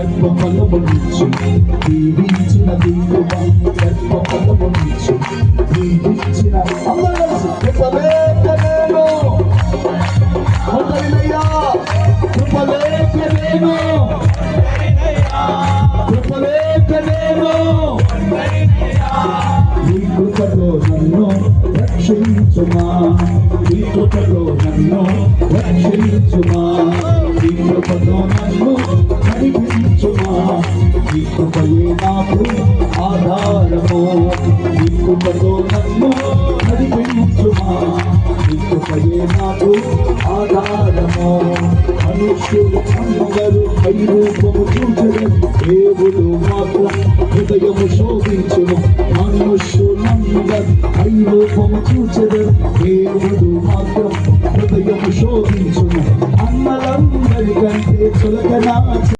గర్భ ఫలమునిచ్చు దీవించిన దేవుడా గర్భ ఫలమునిచ్చు దీవించిన అందరూ కలిసి కృపలేక నీ నన్ను రక్షించుమా నీ కృపతో నన్ను రక్షించుమా నీ నన్ను సాక్షిమా నీకుపయే నాకు ఆధారమా నీకుపతో నన్ను నడిపించుమా నీకుపయే నాకు ఆధారమా మనుష్యులు అందరూ పై రూపము చూచడం దేవుడు మాత్రం హృదయము శోభించును. మనుష్యులందరూ పై రూపము చూచడం దేవుడు మాత్రం హృదయము శోభించును. అన్నలందరికంటే తొలగనా